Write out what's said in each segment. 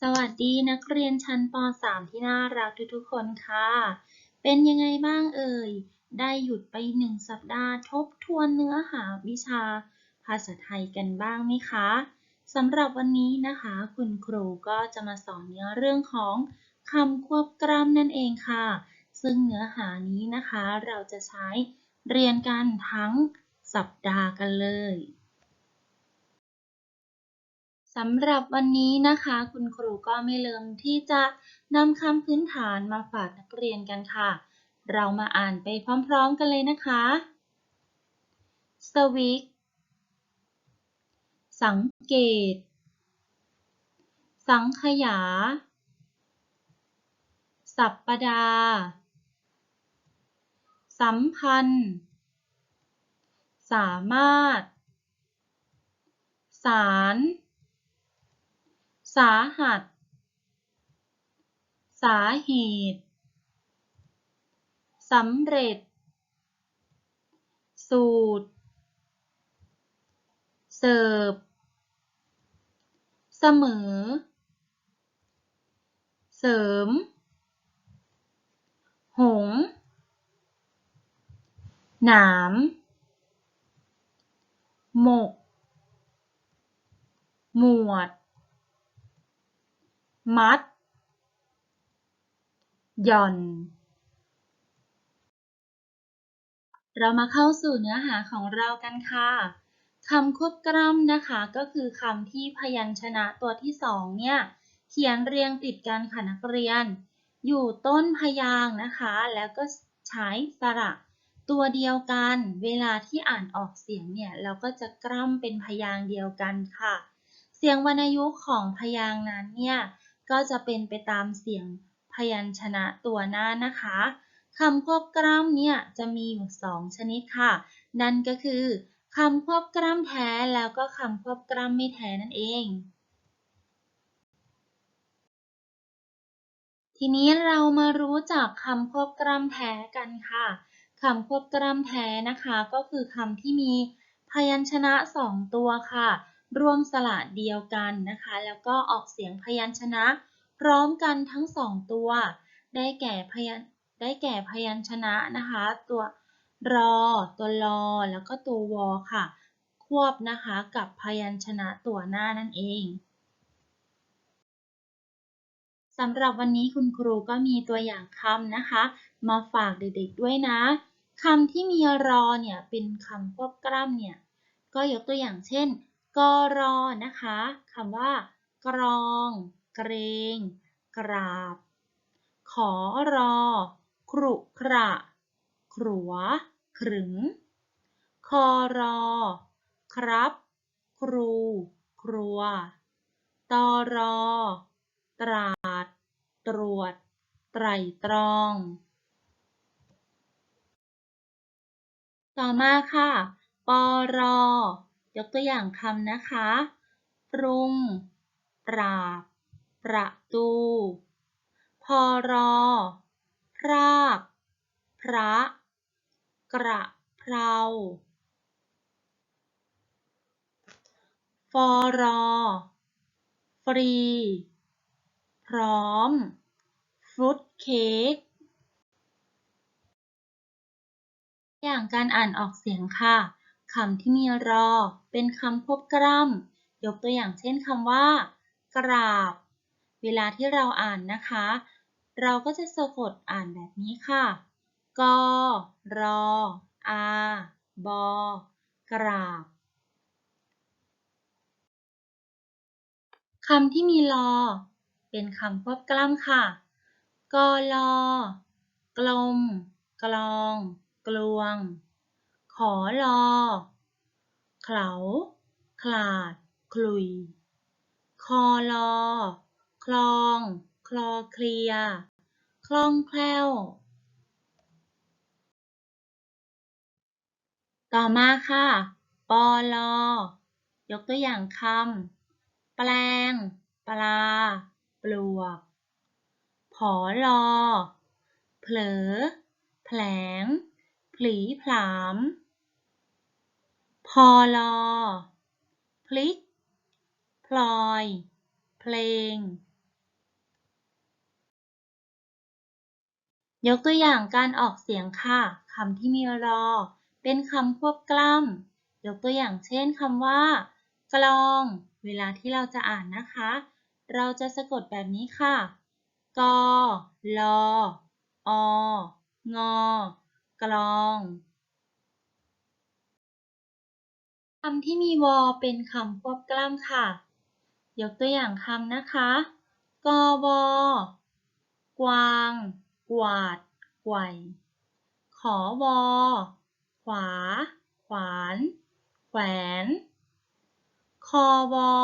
สวัสดีนักเรียนชั้นป .3 ที่น่ารักทุกๆคนค่ะ เป็นยังไงบ้างเอ่ย ได้หยุดไปหนึ่งสัปดาห์ทบทวนเนื้อหาวิชา ภาษาไทยกันบ้างไหมคะสำหรับวันนี้นะคะ คุณครูก็จะมาสอนเนื้อเรื่องของคำควบกล้ำนั่นเองค่ะ ซึ่งเนื้อหานี้นะคะเราจะใช้เรียนกันทั้งสัปดาห์กันเลย สำหรับวันนี้นะคะ คุณครูก็ไม่ลืมที่จะนำคำพื้นฐานมาฝากนักเรียนกันค่ะ เรามาอ่านไปพร้อมๆกันเลยนะคะสวิกสังเกต สังขยา สัปปดาห์สัมพันธ์ สามารถ สาร สาหัส สาเหตุสำเร็จ สูตร เสิร์ฟ เสมอ เสริม หง หนาม หมก หมวด มัด หย่อน เรามาเข้าสู่เนื้อหาของเรากันค่ะคำควบกล้ำนะคะ ก็คือคำที่พยัญชนะตัวที่สองเนี่ย เขียนเรียงติดกันค่ะนักเรียน อยู่ต้นพยางนะคะ แล้วก็ใช้สระตัวเดียวกัน เวลาที่อ่านออกเสียงเนี่ย เราก็จะกล้ำเป็นพยางเดียวกันค่ะ เสียงวรรณยุกต์ของพยางนั้นเนี่ย ก็จะเป็นไปตามเสียงพยัญชนะตัวหน้านะคะคำควบกล้ำเนี่ยจะมีอยู่สองชนิดค่ะ นั่นก็คือคำควบกล้ำแท้แล้วก็คำควบกล้ำไม่แท้นั่นเอง ทีนี้เรามารู้จักคำควบกล้ำแท้กันค่ะคำควบกล้ำแท้นะคะ ก็คือคำที่มีพยัญชนะสองตัวค่ะ รวมสระเดียวกันนะคะ แล้วก็ออกเสียงพยัญชนะ พร้อมกันทั้งสองตัว ได้แก่พยัญได้แก่พยัญชนะนะคะ ตัวรอ ตัวลอ แล้วก็ตัววอค่ะ ควบนะคะกับพยัญชนะตัวหน้านั่นเองสำหรับวันนี้คุณครูก็มีตัวอย่างคำนะคะ มาฝากเด็กๆด้วยนะคำที่มีรอเนี่ยเป็นคำควบกล้ำเนี่ย ก็ยกตัวอย่างเช่น กรอนะคะคำว่ากรอง เกรง กราบ ขอรอ ครุขระขรัว ขรึง คอรอ ครับ ครู ครัว ตอรอ ตราด ตรวจ ไตรตรอง ต่อมาค่ะปร ยกตัวอย่างคำนะคะ ปรุง ปราบ ประตู พอรพราก พระ กระเพราฟอรฟรี พร้อม ฟรุตเค้ก อย่างการอ่านออกเสียงค่ะ คำที่มีรอ เป็นคำควบกล้ำยกตัวอย่างเช่นคำว่า กราบ เวลาที่เราอ่านนะคะ เราก็จะสะกดอ่านแบบนี้ค่ะ กรออาบอกราบคำที่มีลอเป็นคำควบกล้ำค่ะ กลกลม กลอง กลวง ขอลอเขาขลาดขลุย คอลอ คลอง คลอเคลีย คล่องแคล่ว ต่อมาค่ะ ปอลอ ยกตัวอย่างคำ แปลง ปลา ปลวก ผอลอ เผลอ แผลง ผลีผลาม พอลอ พลิก พลอย เพลง ยกตัวอย่างการออกเสียงค่ะ คำที่มีรอ เป็นคำควบกล้ำ ยกตัวอย่างเช่นคำว่า กลอง เวลาที่เราจะอ่านนะคะ เราจะสะกดแบบนี้ค่ะ กอลอองอ กลอง คำที่มีวอเป็นคำควบกล้ำค่ะ ยกตัวอย่างคำนะคะกวกวาง กวาดไกวขอวอ ขวา ขวาน แขวน คอวอ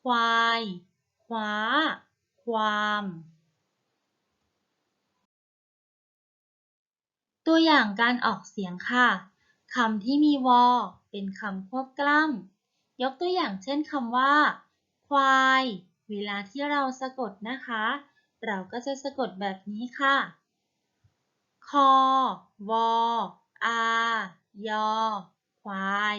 ควาย คว้า ความ ตัวอย่างการออกเสียงค่ะ คำที่มีวอ เป็นคำควบกล้ำ ยกตัวอย่างเช่นคำว่า ควาย เวลาที่เราสะกดนะคะ เราก็จะสะกดแบบนี้ค่ะ คอ วอ อายอ ควาย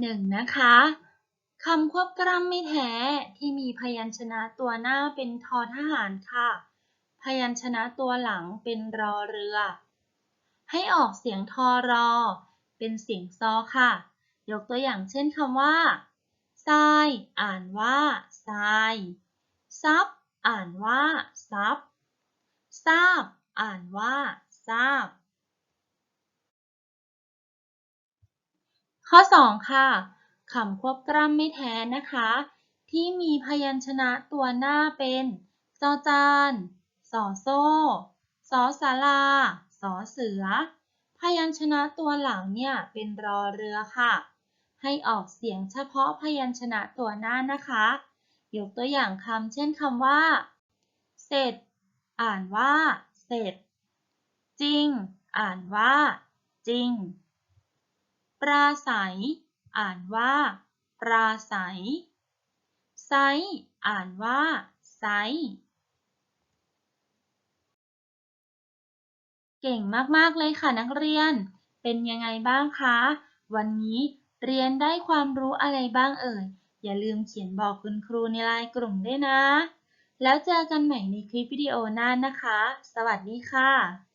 หนึ่งนะคะคำควบกล้ำไม่แท้ที่มีพยัญชนะตัวหน้าเป็นทอทหารค่ะ พยัญชนะตัวหลังเป็นรอเรือ ให้ออกเสียงทอรอ เป็นเสียงซอค่ะ ยกตัวอย่างเช่นคำว่าทรายอ่านว่าทรายซับอ่านว่าซับทราบ อ่านว่าทราบ ข้อ 2 ค่ะคำควบกล้ำไม่แท้นะคะ ที่มีพยัญชนะตัวหน้าเป็นจอจานสอโซ่สอสาราสอเสือ พยัญชนะตัวหลังเนี่ยเป็นรอเรือค่ะ ให้ออกเสียงเฉพาะพยัญชนะตัวหน้านะคะ ยกตัวอย่างคำเช่นคำว่า เสร็จ อ่านว่า เสร็จ จริง อ่านว่า จริง ราศัย อ่านว่าปราศัย ไซส์อ่านว่า ไซส์เก่งมาก ๆ เลยค่ะนักเรียน เป็นยังไงบ้างคะ วันนี้เรียนได้ความรู้อะไรบ้างเอ่ย อย่าลืมเขียนบอกคุณครูในไลน์กลุ่มด้วยนะ แล้วเจอกันใหม่ในคลิปวิดีโอหน้านะคะ สวัสดีค่ะ